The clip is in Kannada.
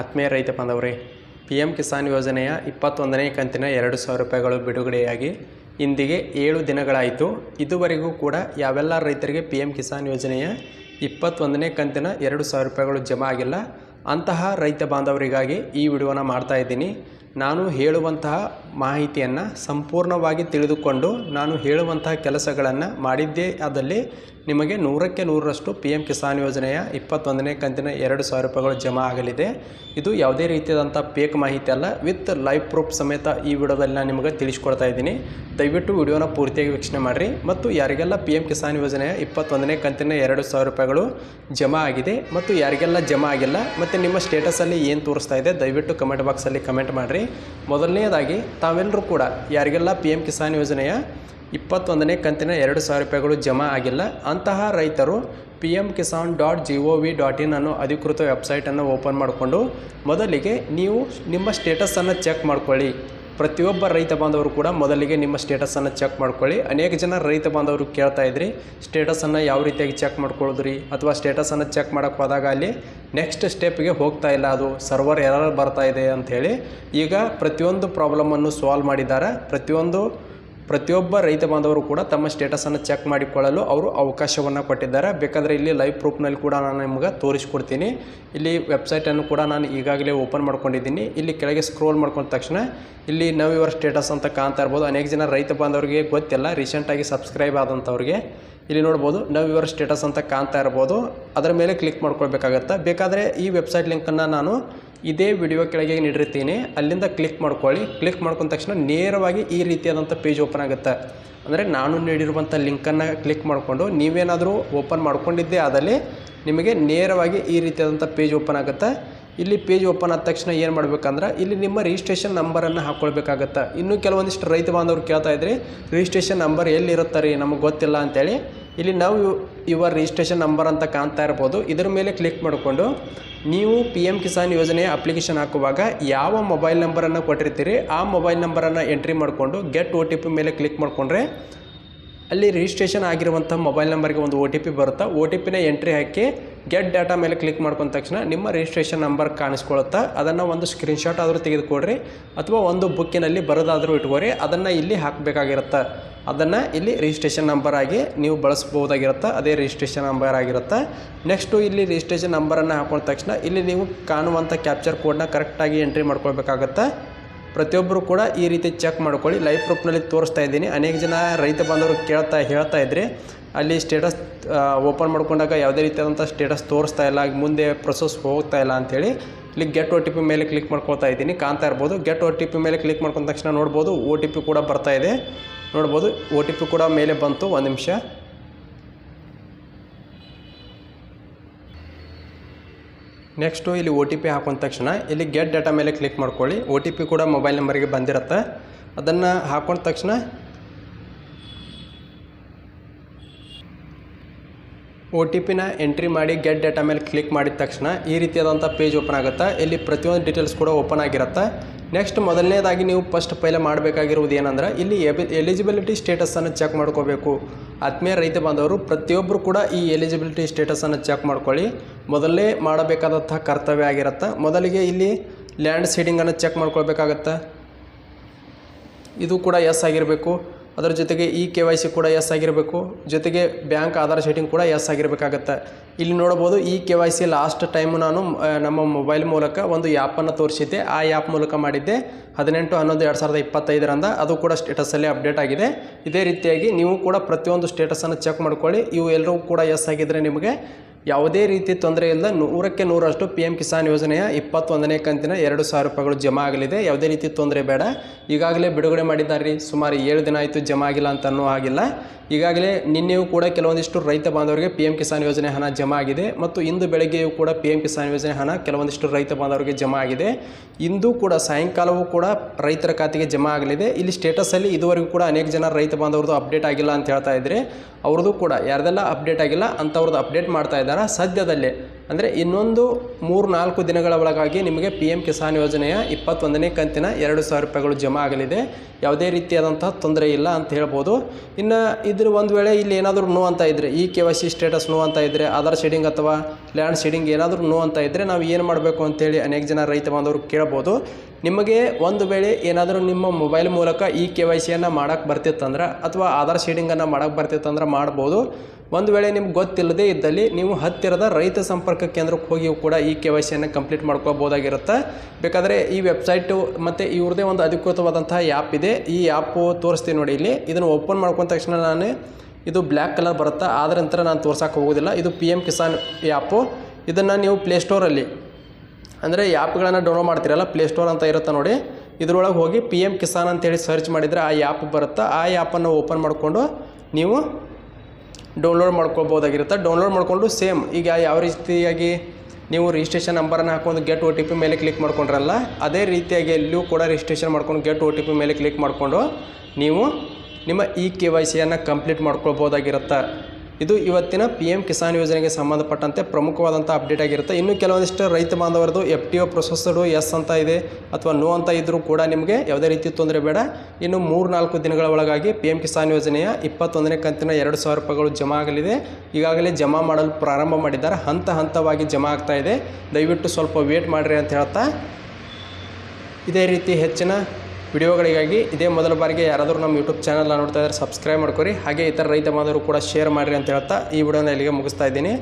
ಆತ್ಮೀಯ ರೈತ ಬಾಂಧವರೇ ಪಿ ಎಂ ಕಿಸಾನ್ ಯೋಜನೆಯ ಇಪ್ಪತ್ತೊಂದನೇ ಕಂತಿನ ಎರಡು ಸಾವಿರ ರೂಪಾಯಿಗಳು ಬಿಡುಗಡೆಯಾಗಿ ಇಂದಿಗೆ ಏಳು ದಿನಗಳಾಯಿತು. ಇದುವರೆಗೂ ಕೂಡ ಯಾವೆಲ್ಲ ರೈತರಿಗೆ ಪಿ ಎಂ ಕಿಸಾನ್ ಯೋಜನೆಯ ಇಪ್ಪತ್ತೊಂದನೇ ಕಂತಿನ ಎರಡು ಸಾವಿರ ರೂಪಾಯಿಗಳು ಜಮಾ ಆಗಿಲ್ಲ, ಅಂತಹ ರೈತ ಬಾಂಧವರಿಗಾಗಿ ಈ ವಿಡಿಯೋನ ಮಾಡ್ತಾ ಇದ್ದೀನಿ. ನಾನು ಹೇಳುವಂತಹ ಮಾಹಿತಿಯನ್ನು ಸಂಪೂರ್ಣವಾಗಿ ತಿಳಿದುಕೊಂಡು ನಾನು ಹೇಳುವಂತಹ ಕೆಲಸಗಳನ್ನು ಮಾಡಿದ್ದೇ ಆದಲ್ಲಿ ನಿಮಗೆ ನೂರಕ್ಕೆ ನೂರರಷ್ಟು ಪಿ ಎಂ ಕಿಸಾನ್ ಯೋಜನೆಯ ಇಪ್ಪತ್ತೊಂದನೇ ಕಂತಿನ ಎರಡು ಸಾವಿರ ರೂಪಾಯಿಗಳು ಜಮಾ ಆಗಲಿದೆ. ಇದು ಯಾವುದೇ ರೀತಿಯಾದಂಥ ಪೇಕ್ ಮಾಹಿತಿ ಅಲ್ಲ. ವಿತ್ ಲೈವ್ ಪ್ರೂಫ್ ಸಮೇತ ಈ ವಿಡಿಯೋದಲ್ಲಿ ನಾನು ನಿಮಗೆ ತಿಳಿಸ್ಕೊಡ್ತಾ ಇದ್ದೀನಿ. ದಯವಿಟ್ಟು ವಿಡಿಯೋನ ಪೂರ್ತಿಯಾಗಿ ವೀಕ್ಷಣೆ ಮಾಡಿರಿ. ಮತ್ತು ಯಾರಿಗೆಲ್ಲ ಪಿ ಎಂ ಕಿಸಾನ್ ಯೋಜನೆಯ ಇಪ್ಪತ್ತೊಂದನೇ ಕಂತಿನ ಎರಡು ಸಾವಿರ ರೂಪಾಯಿಗಳು ಜಮಾ ಆಗಿದೆ ಮತ್ತು ಯಾರಿಗೆಲ್ಲ ಜಮಾ ಆಗಿಲ್ಲ, ಮತ್ತು ನಿಮ್ಮ ಸ್ಟೇಟಸಲ್ಲಿ ಏನು ತೋರಿಸ್ತಾ ಇದೆ, ದಯವಿಟ್ಟು ಕಮೆಂಟ್ ಬಾಕ್ಸಲ್ಲಿ ಕಮೆಂಟ್ ಮಾಡಿರಿ. ಮೊದಲನೇದಾಗಿ ತಾವೆಲ್ಲರೂ ಕೂಡ, ಯಾರಿಗೆಲ್ಲ ಪಿ ಎಂ ಕಿಸಾನ್ ಯೋಜನೆಯ ಇಪ್ಪತ್ತೊಂದನೇ ಕಂತಿನ ಎರಡು ಸಾವಿರ ರೂಪಾಯಿಗಳು ಜಮಾ ಆಗಿಲ್ಲ, ಅಂತಹ ರೈತರು P M Kisan dot G O V dot in ಅನ್ನೋ ಅಧಿಕೃತ ವೆಬ್ಸೈಟನ್ನು ಓಪನ್ ಮಾಡಿಕೊಂಡು, ಮೊದಲಿಗೆ ನೀವು ನಿಮ್ಮ ಸ್ಟೇಟಸನ್ನು ಚೆಕ್ ಮಾಡ್ಕೊಳ್ಳಿ. ಪ್ರತಿಯೊಬ್ಬ ರೈತ ಬಾಂಧವರು ಕೂಡ ಮೊದಲಿಗೆ ನಿಮ್ಮ ಸ್ಟೇಟಸನ್ನು ಚೆಕ್ ಮಾಡ್ಕೊಳ್ಳಿ. ಅನೇಕ ಜನ ರೈತ ಬಾಂಧವರು ಕೇಳ್ತಾ ಇದ್ರಿ, ಸ್ಟೇಟಸನ್ನು ಯಾವ ರೀತಿಯಾಗಿ ಚೆಕ್ ಮಾಡ್ಕೊಳ್ಳೋದ್ರಿ? ಅಥವಾ ಸ್ಟೇಟಸನ್ನು ಚೆಕ್ ಮಾಡೋಕ್ಕೆ ಹೋದಾಗ ಅಲ್ಲಿ ನೆಕ್ಸ್ಟ್ ಸ್ಟೆಪ್ಗೆ ಹೋಗ್ತಾ ಇಲ್ಲ, ಅದು ಸರ್ವರ್ ಎರರ್ ಬರ್ತಾ ಇದೆ ಅಂಥೇಳಿ ಈಗ ಪ್ರತಿಯೊಂದು ಪ್ರಾಬ್ಲಮನ್ನು ಸಾಲ್ವ್ ಮಾಡಿದ್ದಾರೆ. ಪ್ರತಿಯೊಂದು ಪ್ರತಿಯೊಬ್ಬ ರೈತ ಬಾಂಧವರು ಕೂಡ ತಮ್ಮ ಸ್ಟೇಟಸನ್ನು ಚೆಕ್ ಮಾಡಿಕೊಳ್ಳಲು ಅವರು ಅವಕಾಶವನ್ನು ಕೊಟ್ಟಿದ್ದಾರೆ. ಬೇಕಾದರೆ ಇಲ್ಲಿ ಲೈವ್ ಪ್ರೂಫ್ನಲ್ಲಿ ಕೂಡ ನಾನು ನಿಮ್ಗೆ ತೋರಿಸ್ಕೊಡ್ತೀನಿ. ಇಲ್ಲಿ ವೆಬ್ಸೈಟನ್ನು ಕೂಡ ನಾನು ಈಗಾಗಲೇ ಓಪನ್ ಮಾಡ್ಕೊಂಡಿದ್ದೀನಿ. ಇಲ್ಲಿ ಕೆಳಗೆ ಸ್ಕ್ರೋಲ್ ಮಾಡ್ಕೊಂಡ ತಕ್ಷಣ ಇಲ್ಲಿ ನವ್ ಯುವರ್ ಸ್ಟೇಟಸ್ ಅಂತ ಕಾಣ್ತಾ ಇರ್ಬೋದು. ಅನೇಕ ಜನ ರೈತ ಬಾಂಧವರಿಗೆ ಗೊತ್ತಿಲ್ಲ. ರೀಸೆಂಟಾಗಿ ಸಬ್ಸ್ಕ್ರೈಬ್ ಆದಂಥವ್ರಿಗೆ ಇಲ್ಲಿ ನೋಡ್ಬೋದು ನವ್ ಯುವರ್ ಸ್ಟೇಟಸ್ ಅಂತ ಕಾಣ್ತಾ ಇರ್ಬೋದು. ಅದರ ಮೇಲೆ ಕ್ಲಿಕ್ ಮಾಡ್ಕೊಳ್ಬೇಕಾಗತ್ತೆ? ಬೇಕಾದರೆ ಈ ವೆಬ್ಸೈಟ್ ಲಿಂಕನ್ನು ನಾನು ಇದೇ ವಿಡಿಯೋ ಕೆಳಗೆ ನೀಡಿರ್ತೀನಿ. ಅಲ್ಲಿಂದ ಕ್ಲಿಕ್ ಮಾಡ್ಕೊಳ್ಳಿ. ಕ್ಲಿಕ್ ಮಾಡ್ಕೊಂಡ ತಕ್ಷಣ ನೇರವಾಗಿ ಈ ರೀತಿಯಾದಂಥ ಪೇಜ್ ಓಪನ್ ಆಗುತ್ತೆ. ಅಂದರೆ ನಾನು ನೀಡಿರುವಂಥ ಲಿಂಕನ್ನು ಕ್ಲಿಕ್ ಮಾಡಿಕೊಂಡು ನೀವೇನಾದರೂ ಓಪನ್ ಮಾಡ್ಕೊಂಡಿದ್ದೇ ಆದಲ್ಲಿ ನಿಮಗೆ ನೇರವಾಗಿ ಈ ರೀತಿಯಾದಂಥ ಪೇಜ್ ಓಪನ್ ಆಗುತ್ತೆ. ಇಲ್ಲಿ ಪೇಜ್ ಓಪನ್ ಆದ ತಕ್ಷಣ ಏನು ಮಾಡಬೇಕಂದ್ರೆ ಇಲ್ಲಿ ನಿಮ್ಮ ರಿಜಿಸ್ಟ್ರೇಷನ್ ನಂಬರನ್ನು ಹಾಕ್ಕೊಳ್ಬೇಕಾಗತ್ತೆ ಇನ್ನೂ ಕೆಲವೊಂದಿಷ್ಟು ರೈತ ಬಾಂಧವರು ಕೇಳ್ತಾ ಇದ್ರಿ ರಿಜಿಸ್ಟ್ರೇಷನ್ ನಂಬರ್ ಎಲ್ಲಿರುತ್ತೆ ರೀ ನಮಗೆ ಗೊತ್ತಿಲ್ಲ ಅಂತೇಳಿ. ಇಲ್ಲಿ ನಾವು ಯುವರ್ ರಿಜಿಸ್ಟ್ರೇಷನ್ ನಂಬರ್ ಅಂತ ಕಾಣ್ತಾ ಇರ್ಬೋದು. ಇದರ ಮೇಲೆ ಕ್ಲಿಕ್ ಮಾಡಿಕೊಂಡು ನೀವು ಪಿ ಎಂ ಕಿಸಾನ್ ಯೋಜನೆಯ ಅಪ್ಲಿಕೇಶನ್ ಹಾಕುವಾಗ ಯಾವ ಮೊಬೈಲ್ ನಂಬರನ್ನು ಕೊಟ್ಟಿರ್ತೀರಿ, ಆ ಮೊಬೈಲ್ ನಂಬರನ್ನು ಎಂಟ್ರಿ ಮಾಡಿಕೊಂಡು ಗೆಟ್ ಒ ಟಿ ಪಿ ಮೇಲೆ ಕ್ಲಿಕ್ ಮಾಡಿಕೊಂಡ್ರೆ ಅಲ್ಲಿ ರಿಜಿಸ್ಟ್ರೇಷನ್ ಆಗಿರುವಂಥ ಮೊಬೈಲ್ ನಂಬರ್ಗೆ ಒಂದು ಒ ಟಿ ಪಿ ಬರುತ್ತಾ ಒ ಟಿ ಪಿನ ಎಂಟ್ರಿ ಹಾಕಿ ಗೆಟ್ ಡಾಟಾ ಮೇಲೆ ಕ್ಲಿಕ್ ಮಾಡ್ಕೊಂಡ ತಕ್ಷಣ ನಿಮ್ಮ ರಿಜಿಸ್ಟ್ರೇಷನ್ ನಂಬರ್ ಕಾಣಿಸ್ಕೊಳ್ಳುತ್ತಾ ಅದನ್ನು ಒಂದು ಸ್ಕ್ರೀನ್ಶಾಟ್ ಆದರೂ ತೆಗೆದುಕೊಡ್ರಿ, ಅಥವಾ ಒಂದು ಬುಕ್ಕಿನಲ್ಲಿ ಬರೋದಾದರೂ ಇಟ್ಕೋರಿ, ಅದನ್ನು ಇಲ್ಲಿ ಹಾಕಬೇಕಾಗಿರುತ್ತೆ. ಅದನ್ನು ಇಲ್ಲಿ ರಿಜಿಸ್ಟ್ರೇಷನ್ ನಂಬರ್ ಆಗಿ ನೀವು ಬಳಸ್ಬೋದಾಗಿರುತ್ತೆ ಅದೇ ರಿಜಿಸ್ಟ್ರೇಷನ್ ನಂಬರ್ ಆಗಿರುತ್ತೆ. ನೆಕ್ಸ್ಟು ಇಲ್ಲಿ ರಿಜಿಸ್ಟ್ರೇಷನ್ ನಂಬರನ್ನು ಹಾಕೊಂಡ ತಕ್ಷಣ ಇಲ್ಲಿ ನೀವು ಕಾಣುವಂಥ ಕ್ಯಾಪ್ಚರ್ ಕೋಡ್ನ ಕರೆಕ್ಟಾಗಿ ಎಂಟ್ರಿ ಮಾಡ್ಕೊಳ್ಬೇಕಾಗತ್ತೆ. ಪ್ರತಿಯೊಬ್ಬರು ಕೂಡ ಈ ರೀತಿ ಚೆಕ್ ಮಾಡ್ಕೊಳ್ಳಿ. ಲೈವ್ ಪ್ರೂಫ್ನಲ್ಲಿ ತೋರಿಸ್ತಾ ಇದ್ದೀನಿ. ಅನೇಕ ಜನ ರೈತ ಬಾಂಧವರು ಕೇಳ್ತಾ ಹೇಳ್ತಾ ಇದ್ರಿ ಅಲ್ಲಿ ಸ್ಟೇಟಸ್ ಓಪನ್ ಮಾಡ್ಕೊಂಡಾಗ ಯಾವುದೇ ರೀತಿಯಾದಂಥ ಸ್ಟೇಟಸ್ ತೋರಿಸ್ತಾ ಇಲ್ಲ. ಮುಂದೆ ಪ್ರೊಸೆಸ್ ಹೋಗ್ತಾ ಇಲ್ಲ ಅಂಥೇಳಿ ಇಲ್ಲಿ ಗೆಟ್ ಒ ಟಿ ಪಿ ಮೇಲೆ ಕ್ಲಿಕ್ ಮಾಡ್ಕೊಳ್ತಾ ಇದ್ದೀನಿ. ಕಾಣ್ತಾ ಇರ್ಬೋದು. ಗೆಟ್ ಒ ಟಿ ಪಿ ಮೇಲೆ ಕ್ಲಿಕ್ ಮಾಡ್ಕೊಂಡ ತಕ್ಷಣ ನೋಡ್ಬೋದು. ಒ ಟಿ ಪಿ ಕೂಡ ಬರ್ತಾ ಇದೆ. ನೋಡ್ಬೋದು. ಒ ಟಿ ಪಿ ಕೂಡ ಮೇಲೆ ಬಂತು. ಒಂದು ನಿಮಿಷ. ನೆಕ್ಸ್ಟು ಇಲ್ಲಿ ಒ ಟಿ ಪಿ ಹಾಕೊಂಡ ತಕ್ಷಣ ಇಲ್ಲಿ ಗೆಟ್ ಡಾಟಾ ಮೇಲೆ ಕ್ಲಿಕ್ ಮಾಡ್ಕೊಳ್ಳಿ. ಒ ಟಿ ಪಿ ಕೂಡ ಮೊಬೈಲ್ ನಂಬರಿಗೆ ಬಂದಿರುತ್ತೆ. ಅದನ್ನು ಹಾಕೊಂಡ ತಕ್ಷಣ ಒ ಟಿ ಪಿನ ಎಂಟ್ರಿ ಮಾಡಿ ಗೆಟ್ ಡಾಟಾ ಮೇಲೆ ಕ್ಲಿಕ್ ಮಾಡಿದ ತಕ್ಷಣ ಈ ರೀತಿಯಾದಂಥ ಪೇಜ್ ಓಪನ್ ಆಗುತ್ತೆ. ಇಲ್ಲಿ ಪ್ರತಿಯೊಂದು ಡೀಟೇಲ್ಸ್ ಕೂಡ ಓಪನ್ ಆಗಿರುತ್ತೆ. ನೆಕ್ಸ್ಟ್ ಮೊದಲನೇದಾಗಿ ನೀವು ಫಸ್ಟ್ ಪೈಲೆ ಮಾಡಬೇಕಾಗಿರುವುದು ಏನಂದ್ರೆ, ಇಲ್ಲಿ ಎಲಿಜಿಬಿಲಿಟಿ ಸ್ಟೇಟಸನ್ನು ಚೆಕ್ ಮಾಡ್ಕೋಬೇಕು. ಆತ್ಮೀಯ ರೈತ ಬಾಂಧವರು ಪ್ರತಿಯೊಬ್ಬರು ಕೂಡ ಈ ಎಲಿಜಿಬಿಲಿಟಿ ಸ್ಟೇಟಸನ್ನು ಚೆಕ್ ಮಾಡ್ಕೊಳ್ಳಿ. ಮೊದಲೇ ಮಾಡಬೇಕಾದಂಥ ಕರ್ತವ್ಯ ಆಗಿರುತ್ತೆ. ಮೊದಲಿಗೆ ಇಲ್ಲಿ ಲ್ಯಾಂಡ್ ಸೀಡಿಂಗನ್ನು ಚೆಕ್ ಮಾಡ್ಕೊಳ್ಬೇಕಾಗತ್ತೆ. ಇದು ಕೂಡ ಎಸ್ ಆಗಿರಬೇಕು. ಅದರ ಜೊತೆಗೆ ಇ ಕೆ ವೈ ಸಿ ಕೂಡ ಎಸ್ ಆಗಿರಬೇಕು. ಜೊತೆಗೆ ಬ್ಯಾಂಕ್ ಆಧಾರ್ ಶೀಟಿಂಗ್ ಕೂಡ ಎಸ್ ಆಗಿರಬೇಕಾಗತ್ತೆ. ಇಲ್ಲಿ ನೋಡ್ಬೋದು e K Y C last time ನಾನು ನಮ್ಮ ಮೊಬೈಲ್ ಮೂಲಕ ಒಂದು ಆ್ಯಪನ್ನು ತೋರಿಸಿದ್ದೆ. ಆ ಆ್ಯಪ್ ಮೂಲಕ ಮಾಡಿದ್ದೆ. ಹದಿನೆಂಟು, ಹನ್ನೊಂದು, ಎರಡು ಸಾವಿರದ ಇಪ್ಪತ್ತೈದರಂದ ಅದು ಕೂಡ ಸ್ಟೇಟಸಲ್ಲಿ ಅಪ್ಡೇಟ್ ಆಗಿದೆ. ಇದೇ ರೀತಿಯಾಗಿ ನೀವು ಕೂಡ ಪ್ರತಿಯೊಂದು ಸ್ಟೇಟಸನ್ನು ಚೆಕ್ ಮಾಡ್ಕೊಳ್ಳಿ. ಇವು ಎಲ್ಲರೂ ಕೂಡ ಎಸ್ ಆಗಿದ್ದರೆ ನಿಮಗೆ ಯಾವುದೇ ರೀತಿ ತೊಂದರೆ ಇಲ್ಲ. ನೂರಕ್ಕೆ ನೂರಷ್ಟು ಪಿ ಎಂ ಕಿಸಾನ್ ಯೋಜನೆಯ ಇಪ್ಪತ್ತೊಂದನೇ ಕಂತಿನ ಎರಡು ಸಾವಿರ ರೂಪಾಯಿಗಳು ಜಮಾ ಆಗಲಿದೆ. ಯಾವುದೇ ರೀತಿ ತೊಂದರೆ ಬೇಡ. ಈಗಾಗಲೇ ಬಿಡುಗಡೆ ಮಾಡಿದ್ದಾರೆ ರೀ ಸುಮಾರು ಏಳು ದಿನ ಆಯಿತು ಜಮಾ ಆಗಿಲ್ಲ ಅಂತ ಅನ್ನೋ ಆಗಿಲ್ಲ. ಈಗಾಗಲೇ ನಿನ್ನೆಯೂ ಕೂಡ ಕೆಲವೊಂದಿಷ್ಟು ರೈತ ಬಾಂಧವರಿಗೆ ಪಿ ಎಂ ಕಿಸಾನ್ ಯೋಜನೆ ಹಣ ಜಮಾ ಆಗಿದೆ. ಮತ್ತು ಇಂದು ಬೆಳಗ್ಗೆಯೂ ಕೂಡ ಪಿ ಎಂ ಕಿಸಾನ್ ಯೋಜನೆ ಹಣ ಕೆಲವೊಂದಿಷ್ಟು ರೈತ ಬಾಂಧವರಿಗೆ ಜಮಾ ಆಗಿದೆ. ಇಂದು ಕೂಡ ಸಾಯಂಕಾಲವೂ ಕೂಡ ರೈತರ ಖಾತೆಗೆ ಜಮಾ ಆಗಲಿದೆ. ಇಲ್ಲಿ ಸ್ಟೇಟಸಲ್ಲಿ ಇದುವರೆಗೂ ಕೂಡ ಅನೇಕ ಜನ ರೈತ ಬಾಂಧವ್ರದ್ದು ಅಪ್ಡೇಟ್ ಆಗಿಲ್ಲ ಅಂತ ಹೇಳ್ತಾ ಇದ್ರೆ, ಅವ್ರದ್ದು ಕೂಡ ಯಾರ್ದೆಲ್ಲ ಅಪ್ಡೇಟ್ ಆಗಿಲ್ಲ, ಅಂಥವ್ರದ್ದು ಅಪ್ಡೇಟ್ ಮಾಡ್ತಾ ಇದ್ದಾರೆ. ಸದ್ಯದಲ್ಲೇ ಅಂದರೆ ಇನ್ನೊಂದು ಮೂರು ನಾಲ್ಕು ದಿನಗಳ ಒಳಗಾಗಿ ನಿಮಗೆ ಪಿ ಎಂ ಕಿಸಾನ್ ಯೋಜನೆಯ ಇಪ್ಪತ್ತೊಂದನೇ ಕಂತಿನ ಎರಡು ಸಾವಿರ ರೂಪಾಯಿಗಳು ಜಮಾ ಆಗಲಿದೆ. ಯಾವುದೇ ರೀತಿಯಾದಂತಹ ತೊಂದರೆ ಇಲ್ಲ ಅಂತ ಹೇಳ್ಬೋದು. ಇನ್ನು ಇದ್ರ ಒಂದು ವೇಳೆ ಇಲ್ಲಿ ಏನಾದರೂ ನೋ ಅಂತ ಇದ್ದರೆ e K Y C status no ಅಂತ ಇದ್ದರೆ ಆಧಾರ್ ಶೇಡಿಂಗ್ ಅಥವಾ ಲ್ಯಾಂಡ್ ಶೇಡಿಂಗ್ ಏನಾದರೂ ನೋ ಅಂತ ಇದ್ದರೆ ನಾವು ಏನು ಮಾಡಬೇಕು ಅಂತೇಳಿ ಅನೇಕ ಜನ ರೈತ ಬಾಂಧವರು ಕೇಳ್ಬೋದು. ನಿಮಗೆ ಒಂದು ವೇಳೆ ಏನಾದರೂ ನಿಮ್ಮ ಮೊಬೈಲ್ ಮೂಲಕ ಈ ಕೆ ವೈ ಸಿಯನ್ನು ಮಾಡೋಕ್ಕೆ ಬರ್ತಿತ್ತಂದ್ರೆ ಅಥವಾ ಆಧಾರ್ ಶೇಡಿಂಗನ್ನು ಮಾಡೋಕ್ಕೆ ಬರ್ತಿತ್ತಂದ್ರೆ ಮಾಡ್ಬೋದು. ಒಂದು ವೇಳೆ ನಿಮ್ಗೆ ಗೊತ್ತಿಲ್ಲದೇ ಇದ್ದಲ್ಲಿ ನೀವು ಹತ್ತಿರದ ರೈತ ಸಂಪರ್ಕ ಕೇಂದ್ರಕ್ಕೆ ಹೋಗಿ ಕೂಡ ಈ ಕೆ ವೈ ಸಿಯನ್ನು ಕಂಪ್ಲೀಟ್ ಮಾಡ್ಕೋಬೋದಾಗಿರುತ್ತೆ ಬೇಕಾದರೆ ಈ ವೆಬ್ಸೈಟು ಮತ್ತು ಇವ್ರದ್ದೇ ಒಂದು ಅಧಿಕೃತವಾದಂತಹ ಆ್ಯಪ್ ಇದೆ. ಈ ಆ್ಯಪು ತೋರಿಸ್ತೀನಿ ನೋಡಿ ಇಲ್ಲಿ. ಇದನ್ನು ಓಪನ್ ಮಾಡ್ಕೊಂಡ ತಕ್ಷಣ ನಾನು ಇದು ಬ್ಲ್ಯಾಕ್ ಕಲರ್ ಬರುತ್ತೆ, ಆದರೆ ನಂತರ ನಾನು ತೋರ್ಸೋಕೆ ಹೋಗೋದಿಲ್ಲ. ಇದು ಪಿ ಎಂ ಕಿಸಾನ್ ಆ್ಯಪು. ಇದನ್ನು ನೀವು ಪ್ಲೇಸ್ಟೋರಲ್ಲಿ ಅಂದರೆ ಆ್ಯಪ್ಗಳನ್ನು ಡೌನ್ಲೋಡ್ ಮಾಡ್ತೀರಲ್ಲ ಪ್ಲೇಸ್ಟೋರ್ ಅಂತ ಇರುತ್ತೆ ನೋಡಿ. ಇದರೊಳಗೆ ಹೋಗಿ ಪಿ ಎಂ ಕಿಸಾನ್ ಅಂತೇಳಿ ಸರ್ಚ್ ಮಾಡಿದರೆ ಆ ಆ್ಯಪ್ ಬರುತ್ತೆ, ಆ ಆ್ಯಪನ್ನು ಓಪನ್ ಮಾಡಿಕೊಂಡು ನೀವು ಡೌನ್ಲೋಡ್ ಮಾಡ್ಕೊಳ್ಬೋದಾಗಿರುತ್ತೆ ಡೌನ್ಲೋಡ್ ಮಾಡಿಕೊಂಡು ಸೇಮ್ ಈಗ ಯಾವ ರೀತಿಯಾಗಿ ನೀವು ರಿಜಿಸ್ಟ್ರೇಷನ್ ನಂಬರನ್ನು ಹಾಕೊಂಡು ಗೆಟ್ ಒ ಟಿ ಪಿ ಮೇಲೆ ಕ್ಲಿಕ್ ಮಾಡ್ಕೊಂಡ್ರಲ್ಲ, ಅದೇ ರೀತಿಯಾಗಿ ಎಲ್ಲೂ ಕೂಡ ರಿಜಿಸ್ಟ್ರೇಷನ್ ಮಾಡ್ಕೊಂಡು ಗೆಟ್ ಒ ಟಿ ಪಿ ಮೇಲೆ ಕ್ಲಿಕ್ ಮಾಡಿಕೊಂಡು ನೀವು ನಿಮ್ಮ ಇ ಕೆ ವೈ ಸಿಯನ್ನು ಕಂಪ್ಲೀಟ್ ಮಾಡ್ಕೊಳ್ಬೋದಾಗಿರುತ್ತೆ ಇದು ಇವತ್ತಿನ ಪಿ ಎಂ ಕಿಸಾನ್ ಯೋಜನೆಗೆ ಸಂಬಂಧಪಟ್ಟಂತೆ ಪ್ರಮುಖವಾದಂಥ ಅಪ್ಡೇಟ್ ಆಗಿರುತ್ತೆ. ಇನ್ನು ಕೆಲವೊಂದಿಷ್ಟು ರೈತ ಬಾಂಧವರದು F T O processed yes ಅಂತ ಇದೆ ಅಥವಾ ನೋ ಅಂತ ಇದ್ದರೂ ಕೂಡ ನಿಮಗೆ ಯಾವುದೇ ರೀತಿ ತೊಂದರೆ ಬೇಡ. ಇನ್ನು ಮೂರು ನಾಲ್ಕು ದಿನಗಳ ಒಳಗಾಗಿ ಪಿ ಎಂ ಕಿಸಾನ್ ಯೋಜನೆಯ ಇಪ್ಪತ್ತೊಂದನೇ ಕಂತಿನ ಎರಡು ಸಾವಿರ ರೂಪಾಯಿಗಳು ಜಮಾ ಆಗಲಿದೆ. ಈಗಾಗಲೇ ಜಮಾ ಮಾಡಲು ಪ್ರಾರಂಭ ಮಾಡಿದ್ದಾರೆ. ಹಂತ ಹಂತವಾಗಿ ಜಮಾ ಆಗ್ತಾ ಇದೆ. ದಯವಿಟ್ಟು ಸ್ವಲ್ಪ ವೇಟ್ ಮಾಡಿರಿ ಅಂತ ಹೇಳ್ತಾ. ಇದೇ ರೀತಿ ಹೆಚ್ಚಿನ ವಿಡಿಯೋಗಳಿಗಾಗಿ ಇದೇ ಮೊದಲ ಬಾರಿಗೆ ಯಾರಾದರೂ ನಮ್ಮ ಯೂಟ್ಯೂಬ್ ಚಾನಲ್ನ ನೋಡ್ತಾ ಇದ್ದಾರೆ ಸಬ್ಸ್ಕ್ರೈಬ್ ಮಾಡ್ಕೊರಿ. ಹಾಗೆ ಇತರ ರೈತ ಬಾಂಧವರು ಕೂಡ ಶೇರ್ ಮಾಡಿರಿ ಅಂತ ಹೇಳ್ತಾ ಈ ವಿಡಿಯೋನ ಇಲ್ಲಿಗೆ ಮುಗಿಸ್ತಾ ಇದ್ದೀನಿ.